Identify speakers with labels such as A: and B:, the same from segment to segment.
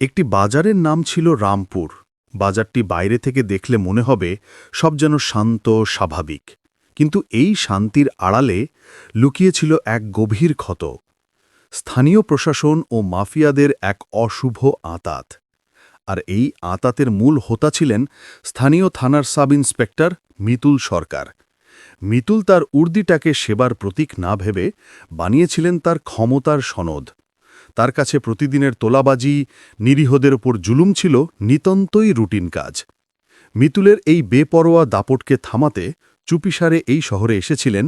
A: একটি বাজারের নাম ছিল রামপুর। বাজারটি বাইরে থেকে দেখলে মনে হবে সব যেন শান্ত, স্বাভাবিক। কিন্তু এই শান্তির আড়ালে লুকিয়েছিল এক গভীর ক্ষত। স্থানীয় প্রশাসন ও মাফিয়াদের এক অশুভ আঁতাত। আর এই আঁতাতের মূল হোতা ছিলেন স্থানীয় থানার সাব ইন্সপেক্টর মিতুল সরকার। মিতুল তার উর্দিটাকে সেবার প্রতীক না ভেবে বানিয়েছিলেন তার ক্ষমতার সনদ। তার কাছে প্রতিদিনের তোলাবাজি, নিরীহদের ওপর জুলুম ছিল নিতন্তই রুটিন কাজ। মিতুলের এই বেপরোয়া দাপটকে থামাতে চুপিসারে এই শহরে এসেছিলেন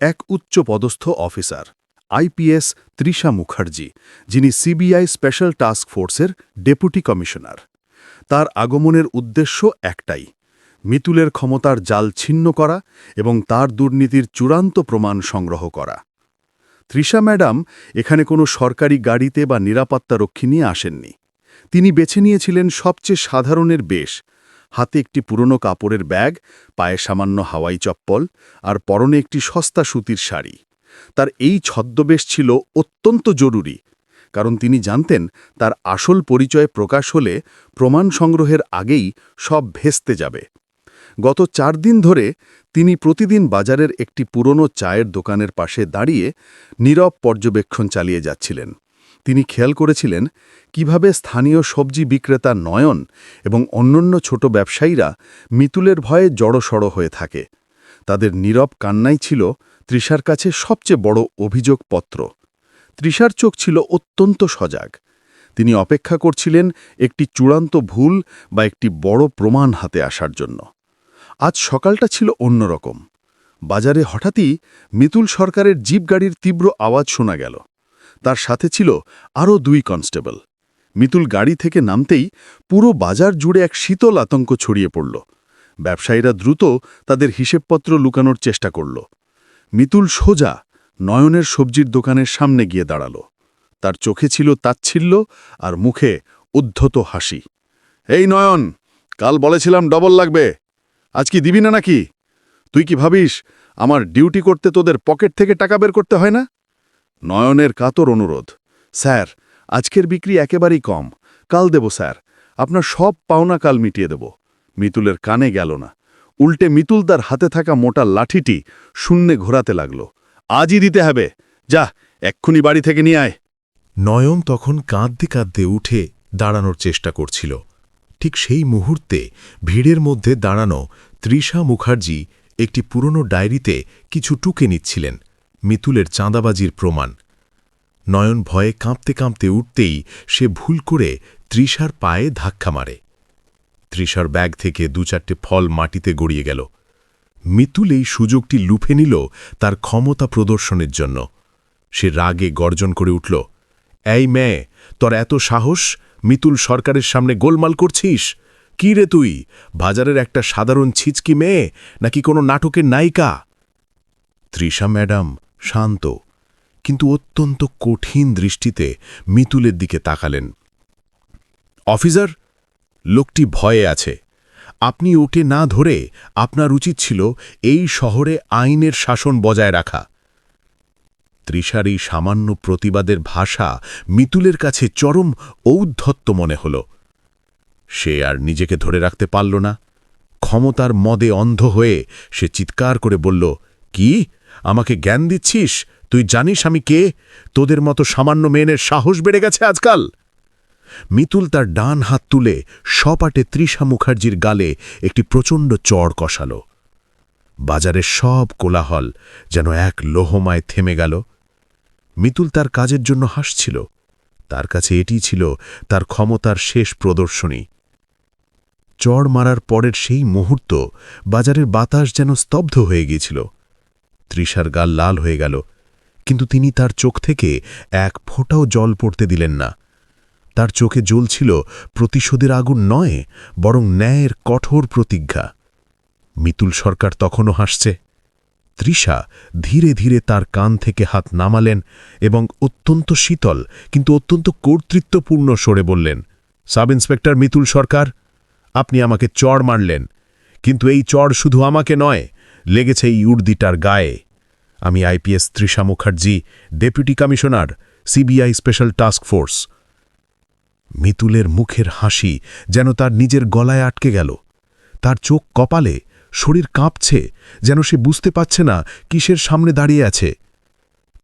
A: এক উচ্চ পদস্থ অফিসার, আইপিএস তৃষা মুখার্জি, যিনি সিবিআই স্পেশাল টাস্ক ফোর্সের ডেপুটি কমিশনার। তার আগমনের উদ্দেশ্য একটাই, মিতুলের ক্ষমতার জাল ছিন্ন করা এবং তার দুর্নীতির চূড়ান্ত প্রমাণ সংগ্রহ করা। তৃষা ম্যাডাম এখানে কোনো সরকারি গাড়িতে বা নিরাপত্তারক্ষী নিয়ে আসেননি। তিনি বেছে নিয়েছিলেন সবচেয়ে সাধারণের বেশ। হাতে একটি পুরনো কাপড়ের ব্যাগ, পায়ে সামান্য হাওয়াই চপ্পল আর পরনে একটি সস্তা সুতির শাড়ি। তার এই ছদ্মবেশ ছিল অত্যন্ত জরুরি, কারণ তিনি জানতেন তার আসল পরিচয় প্রকাশ হলে প্রমাণ সংগ্রহের আগেই সব ভেস্তে যাবে। গত চার দিন ধরে তিনি প্রতিদিন বাজারের একটি পুরনো চায়ের দোকানের পাশে দাঁড়িয়ে নীরব পর্যবেক্ষণ চালিয়ে যাচ্ছিলেন। তিনি খেয়াল করেছিলেন কীভাবে স্থানীয় সবজি বিক্রেতা নয়ন এবং অন্যান্য ছোট ব্যবসায়ীরা মিতুলের ভয়ে জড়সড় হয়ে থাকে। তাদের নীরব কান্নাই ছিল তৃষার কাছে সবচেয়ে বড় অভিযোগপত্র। তৃষার চোখ ছিল অত্যন্ত সজাগ। তিনি অপেক্ষা করছিলেন একটি চূড়ান্ত ভুল বা একটি বড় প্রমাণ হাতে আসার জন্য। আজ সকালটা ছিল অন্যরকম। বাজারে হঠাৎই মিতুল সরকারের জিপ গাড়ির তীব্র আওয়াজ শোনা গেল। তার সাথে ছিল আরও দুই কনস্টেবল। মিতুল গাড়ি থেকে নামতেই পুরো বাজার জুড়ে এক শীতল আতঙ্ক ছড়িয়ে পড়ল। ব্যবসায়ীরা দ্রুত তাদের হিসেবপত্র লুকানোর চেষ্টা করল। মিতুল সোজা নয়নের সবজির দোকানের সামনে গিয়ে দাঁড়াল। তার চোখে ছিল তাচ্ছিল্য আর মুখে উদ্ধত হাসি। এই নয়ন, কাল বলেছিলাম ডবল লাগবে। আজ কি দিবি না নাকি? তুই কি ভাবিস আমার ডিউটি করতে তোদের পকেট থেকে টাকা বের করতে হয় না? নয়নের কাতর অনুরোধ। স্যার, আজকের বিক্রি একেবারেই কম। কাল দেব, স্যার। আপনার সব পাওনা কাল মিটিয়ে দেব। মিতুলের কানে গেল না। উল্টে মিতুল তার হাতে থাকা মোটা লাঠিটি শূন্যে ঘোরাতে লাগল। আজই দিতে হবে। যা, এক্ষুনি বাড়ি থেকে নিয়ে আয়।
B: নয়ন তখন কাঁদতে কাঁদতে উঠে দাঁড়ানোর চেষ্টা করছিল। ঠিক সেই মুহূর্তে ভিড়ের মধ্যে দাঁড়ানো তৃষা মুখার্জি একটি পুরনো ডায়েরিতে কিছু টুকে নিচ্ছিলেন, মিতুলের চাঁদাবাজির প্রমাণ। নয়ন ভয়ে কাঁপতে কাঁপতে উঠতেই সে ভুল করে তৃষার পায়ে ধাক্কা মারে। তৃষার ব্যাগ থেকে দু চারটে ফল মাটিতে গড়িয়ে গেল। মিতুল এই সুযোগটি লুফে নিল তার ক্ষমতা প্রদর্শনের জন্য। সে রাগে গর্জন করে উঠল, এই মেয়ে, তোর এত সাহস? মিতুল সরকারের সামনে গোলমাল করছিস? কি রে তুই? বাজারের একটা সাধারণ ছিচকি মেয়ে? নাকি কোনো নাটকের নায়িকা? তৃষা ম্যাডাম, শান্ত। কিন্তু অত্যন্ত কঠিন দৃষ্টিতে মিতুলের দিকে তাকালেন। অফিসার, লোকটি ভয়ে আছে। আপনি ওকে না ধরে আপনার উচিত ছিল এই শহরে আইনের শাসন বজায় রাখা। তৃষার এই সামান্য প্রতিবাদের ভাষা মিতুলের কাছে চরম ঔদ্ধত্য মনে হল। সে আর নিজেকে ধরে রাখতে পারল না। ক্ষমতার মদে অন্ধ হয়ে সে চিৎকার করে বলল, কি? আমাকে জ্ঞান দিচ্ছিস? তুই জানিস আমি কে? তোদের মতো সামান্য মেয়েনের সাহস বেড়ে গেছে আজকাল? মিতুল তার ডান হাত তুলে সপাটে তৃষা মুখার্জির গালে একটি প্রচণ্ড চড় কষাল। বাজারের সব কোলাহল যেন এক লোহমায় থেমে গেল। মিতুল তার কাজের জন্য হাসছিল। তার কাছে এটি ছিল তার ক্ষমতার শেষ প্রদর্শনী। চড় মারার পরের সেই মুহূর্ত বাজারের বাতাস যেন স্তব্ধ হয়ে গিয়েছিল। তৃষার গাল লাল হয়ে গেল, কিন্তু তিনি তার চোখ থেকে এক ফোঁটাও জল পড়তে দিলেন না। তার চোখে জ্বলছিল প্রতিশোধের আগুন নয়, বরং ন্যায়ের কঠোর প্রতিজ্ঞা। মিতুল সরকার তখনও হাসছে। তৃষা ধীরে ধীরে তার কান থেকে হাত নামালেন এবং অত্যন্ত শীতল, কিন্তু অত্যন্ত কর্তৃত্বপূর্ণ সরে বললেন, সাব ইন্সপেক্টর মিতুল সরকার, আপনি আমাকে চড় মারলেন, কিন্তু এই চড় শুধু আমাকে নয়, লেগেছে এই উর্দিটার গায়ে। আমি IPS Trisha Mukherjee, deputy commissioner, CBI special task force. মিতুলের মুখের হাসি যেন তার নিজের গলায় আটকে গেল। তার চোখ কপালে শরীর কাঁপছে, যেন সে বুঝতে পারছে না কিসের সামনে দাঁড়িয়ে আছে।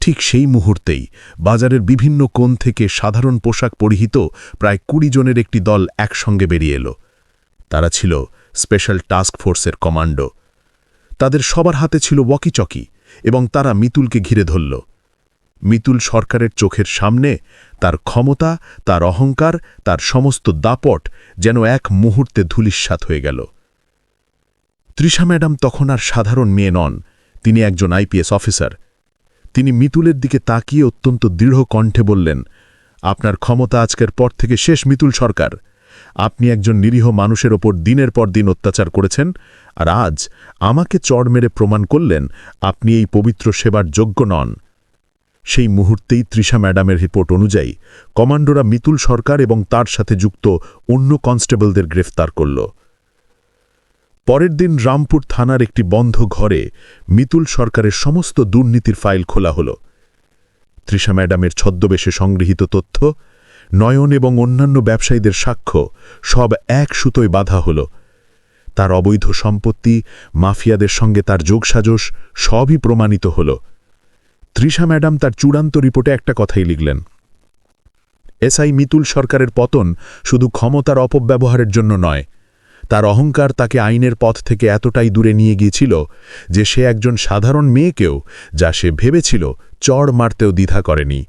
B: ঠিক সেই মুহূর্তেই বাজারের বিভিন্ন কোণ থেকে সাধারণ পোশাক পরিহিত প্রায় কুড়ি জনের একটি দল একসঙ্গে বেরিয়ে এলো। তারা ছিল স্পেশাল টাস্ক ফোর্সের কমান্ডো। তাদের সবার হাতে ছিল ওয়াকিচকি এবং তারা মিতুলকে ঘিরে ধরল। মিতুল সরকারের চোখের সামনে তার ক্ষমতা, তার অহংকার, তার সমস্ত দাপট যেন এক মুহূর্তে ধুলিস্বাত হয়ে গেল। তৃষা ম্যাডাম তখন আর সাধারণ মেয়ে নন, তিনি একজন আইপিএস অফিসার। তিনি মিতুলের দিকে তাকিয়ে অত্যন্ত দৃঢ় কণ্ঠে বললেন, আপনার ক্ষমতা আজকের পর থেকে শেষ, মিতুল সরকার। আপনি একজন নিরীহ মানুষের ওপর দিনের পর দিন অত্যাচার করেছেন, আর আজ আমাকে চড় মেরে প্রমাণ করলেন, আপনি এই পবিত্র সেবার যোগ্য নন। সেই মুহূর্তেই তৃষা ম্যাডামের রিপোর্ট অনুযায়ী কমান্ডোরা মিতুল সরকার এবং তার সাথে যুক্ত অন্য কনস্টেবলদের গ্রেফতার করল। পরের দিন রামপুর থানার একটি বন্ধ ঘরে মিতুল সরকারের সমস্ত দুর্নীতির ফাইল খোলা হল। তৃষা ম্যাডামের ছদ্মবেশে সংগৃহীত তথ্য, নয়ন এবং অন্যান্য ব্যবসায়ীদের সাক্ষ্য সব এক সুতোয় বাধা হল। তার অবৈধ সম্পত্তি, মাফিয়াদের সঙ্গে তার যোগসাজশ সবই প্রমাণিত হল। তৃষা ম্যাডাম তার চূড়ান্ত রিপোর্টে একটা কথাই লিখলেন। এসআই মিতুল সরকারের পতন শুধু ক্ষমতার অপব্যবহারের জন্য নয় তার অহংকার তাকে আইনের পথ থেকে এতটাই দূরে নিয়ে গিয়েছিল যে সে একজন সাধারণ মেয়েকেও, যা সে ভেবেছিল, চড় মারতেও দ্বিধা করেনি।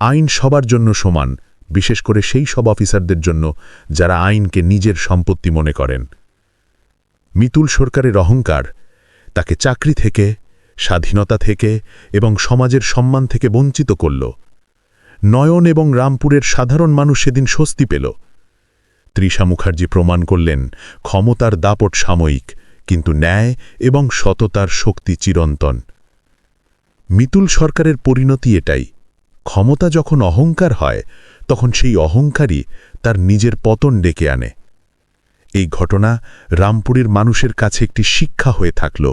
B: আইন সবার জন্য সমান, বিশেষ করে সেই সব অফিসারদের জন্য যারা আইনকে নিজের সম্পত্তি মনে করেন। মিতুল সরকারের অহংকার, তাকে চাকরি থেকে, স্বাধীনতা থেকে এবং সমাজের সম্মান থেকে বঞ্চিত করল। নয়ন এবং রামপুরের সাধারণ মানুষ সেদিন স্বস্তি পেল। তৃষা মুখার্জি প্রমাণ করলেন, ক্ষমতার দাপট সাময়িক, কিন্তু ন্যায় এবং সততার শক্তি চিরন্তন। মিতুল সরকারের পরিণতি এটাই, ক্ষমতা যখন অহংকার হয়, তখন সেই অহংকারই তার নিজের পতন ডেকে আনে। এই ঘটনা রামপুরের মানুষের কাছে একটি শিক্ষা হয়ে থাকল,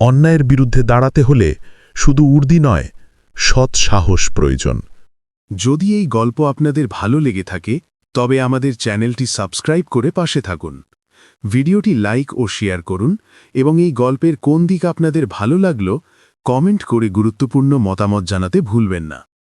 B: অন্যায়ের বিরুদ্ধে দাঁড়াতে হলে শুধু উর্দি নয়, সৎ সাহস প্রয়োজন।
A: যদি এই গল্প আপনাদের ভালো লেগে থাকে তবে আমাদের চ্যানেলটি সাবস্ক্রাইব করে পাশে থাকুন। ভিডিওটি লাইক ও শেয়ার করুন এবং এই গল্পের কোন দিক আপনাদের ভালো লাগল, কমেন্ট করে গুরুত্বপূর্ণ মতামত জানাতে ভুলবেন না।